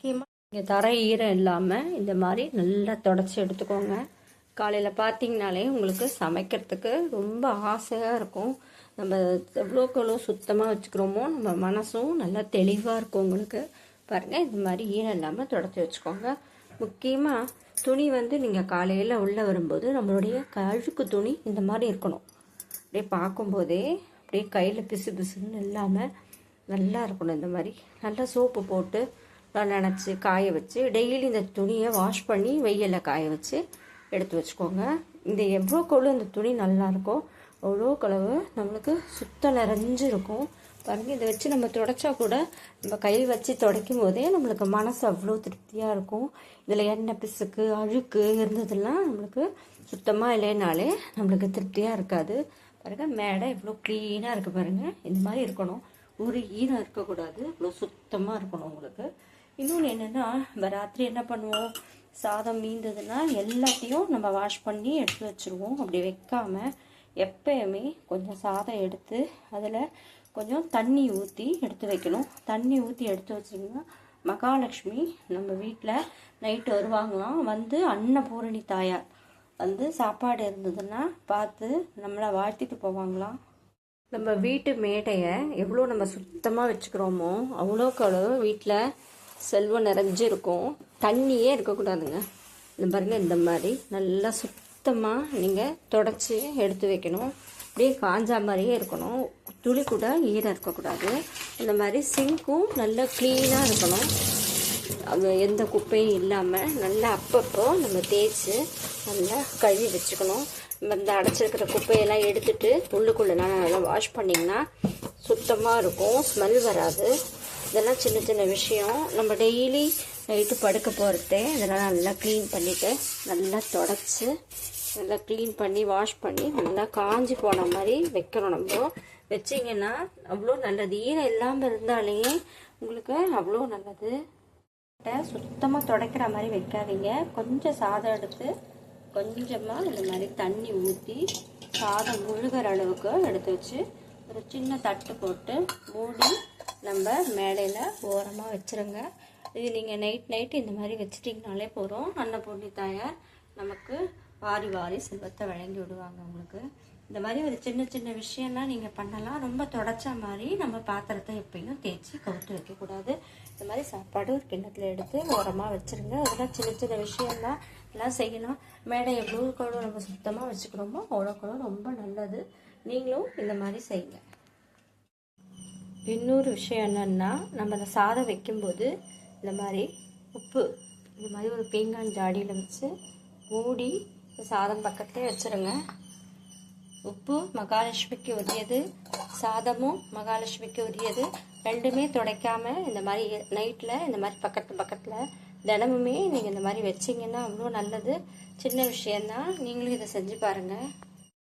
முக்கியமாக இங்கே தர ஈரம் இல்லாமல் இந்த மாதிரி நல்லா தொடச்சி எடுத்துக்கோங்க. காலையில் பார்த்தீங்கனாலே உங்களுக்கு சமைக்கிறதுக்கு ரொம்ப ஆசையாக இருக்கும். நம்ம எவ்வளோக்கு எவ்வளோ சுத்தமாக வச்சுக்கிறோமோ நம்ம மனசும் நல்லா தெளிவாக இருக்கும் உங்களுக்கு. பாருங்கள் இந்த மாதிரி ஈரம் இல்லாமல் தொடச்சி வச்சுக்கோங்க. முக்கியமாக துணி வந்து நீங்கள் காலையில் உள்ளே வரும்போது நம்மளுடைய கழுக்கு துணி இந்த மாதிரி இருக்கணும். அப்படியே பார்க்கும்போதே அப்படியே கையில் பிசு பிசுன்னு இல்லாமல் நல்லா இருக்கணும். இந்த மாதிரி நல்லா சோப்பு போட்டு நினச்சி காய வச்சு டெய்லி இந்த துணியை வாஷ் பண்ணி வெயிலில் காய வச்சு எடுத்து வச்சுக்கோங்க. இந்த எவ்வளோ கொழு இந்த துணி நல்லா அவ்வளோ கலவு நம்மளுக்கு சுத்தம் நிறைஞ்சிருக்கும் பாருங்கள் இதை வச்சு நம்ம துடைச்சா கூட நம்ம கையில் வச்சு துடைக்கும் போதே நம்மளுக்கு மனசு அவ்வளோ திருப்தியாக இருக்கும். இதில் எண்ணெய் பிசுக்கு அழுக்கு இருந்ததெல்லாம் நம்மளுக்கு சுத்தமாக இல்லைனாலே நம்மளுக்கு திருப்தியாக இருக்காது. பாருங்கள் மேடை இவ்வளோ க்ளீனாக இருக்குது பாருங்கள் இந்த மாதிரி இருக்கணும். ஒரு ஈரம் இருக்கக்கூடாது. இவ்வளோ சுத்தமாக இருக்கணும் உங்களுக்கு. இன்னொன்று என்னென்னா நம்ம ராத்திரி என்ன பண்ணுவோம்? சாதம் மீந்ததுன்னா எல்லாத்தையும் நம்ம வாஷ் பண்ணி எடுத்து வச்சுருவோம். அப்படி வைக்காமல் எப்பயுமே கொஞ்சம் சாதம் எடுத்து அதில் கொஞ்சம் தண்ணி ஊற்றி எடுத்து வைக்கணும். தண்ணி ஊற்றி எடுத்து வச்சிங்கன்னா மகாலட்சுமி நம்ம வீட்டில் நைட்டு வருவாங்களாம். வந்து அன்னபூரணி தாயார் வந்து சாப்பாடு இருந்ததுன்னா பார்த்து நம்மளை வாழ்த்திட்டு போவாங்களாம். நம்ம வீட்டு மேடையை எவ்வளோ நம்ம சுத்தமாக வச்சுக்கிறோமோ அவ்வளோக்கு அவ்வளோ வீட்டில் செல்வம் நிறைஞ்சிருக்கும். தண்ணியே இருக்கக்கூடாதுங்க. இந்த பாருங்கள் இந்த மாதிரி நல்லா சுத்தமாக நீங்கள் தொடச்சி எடுத்து வைக்கணும். அப்படியே காஞ்சா மாதிரியே இருக்கணும். துளி கூட ஈரம் இருக்கக்கூடாது. இந்த மாதிரி சிங்க்கும் நல்லா க்ளீனாக இருக்கணும். அது எந்த குப்பையும் இல்லாமல் நல்லா அப்பப்போ நம்ம தேய்ச்சி நல்லா கழுவி வச்சுக்கணும். நம்ம இந்த அடைச்சிருக்கிற குப்பையெல்லாம் எடுத்துட்டு உள்ளுக்குள்ளே நல்லா வாஷ் பண்ணிங்கன்னா சுத்தமாக இருக்கும். ஸ்மெல் வராது. இதெல்லாம் சின்ன சின்ன விஷயம். நம்ம டெய்லி நைட்டு படுக்க போகிறதே இதெல்லாம் நல்லா க்ளீன் பண்ணிவிட்டு நல்லா தொடச்சி நல்லா க்ளீன் பண்ணி வாஷ் பண்ணி நல்லா காஞ்சி போன மாதிரி வைக்கணும் நம்ம. வச்சிங்கன்னா அவ்வளோ நல்லது. ஈரம் இல்லாமல் இருந்தாலே உங்களுக்கு அவ்வளோ நல்லது. சுத்தமாக துடைக்கிற மாதிரி வைக்காதீங்க. கொஞ்சம் சாதம் எடுத்து கொஞ்சமாக இந்த மாதிரி தண்ணி ஊற்றி சாதம் முழுகிற அளவுக்கு எடுத்து வச்சு ஒரு சின்ன தட்டு போட்டு மூடி நம்ம மேடையில் ஓரமாக வச்சுருங்க. இது நீங்கள் நைட் நைட் இந்த மாதிரி வச்சிட்டிங்கனாலே போகிறோம் அன்னபூர்ணி தாயார் நமக்கு வாரி வாரி செல்வத்தை வழங்கி விடுவாங்க உங்களுக்கு. இந்த மாதிரி ஒரு சின்ன சின்ன விஷயம்லாம் நீங்கள் பண்ணலாம். ரொம்ப தொடச்ச மாதிரி நம்ம பாத்திரத்தை எப்பயும் தேய்ச்சி கவுத்து வைக்கக்கூடாது. இந்த மாதிரி சாப்பாடு ஒரு கிண்ணத்தில் எடுத்து ஓரமாக வச்சுருங்க. அதெல்லாம் சின்ன சின்ன விஷயம்லாம் எல்லாம் செய்யலாம். மேடை எவ்வளோ கூட நம்ம சுத்தமாக வச்சுக்கிறோமோ அவ்வளோக்கு ரொம்ப நல்லது. நீங்களும் இந்த மாதிரி செய்யுங்க. இன்னொரு விஷயம் என்னென்னா நம்ம அந்த சாதம் வைக்கும்போது இந்த மாதிரி உப்பு இந்த மாதிரி ஒரு பீங்கான் ஜாடியில் வச்சு மூடி சாதம் பக்கத்தே வச்சுருங்க. உப்பு மகாலட்சுமிக்கு உரியது சாதமும் மகாலட்சுமிக்கு உரியது. ரெண்டுமே துடைக்காமல் இந்த மாதிரி நைட்டில் இந்த மாதிரி பக்கத்து பக்கத்தில் தினமுமே நீங்கள் இந்த மாதிரி வச்சிங்கன்னா அவ்வளோ நல்லது. சின்ன விஷயந்தான் நீங்களும் இதை செஞ்சு பாருங்கள்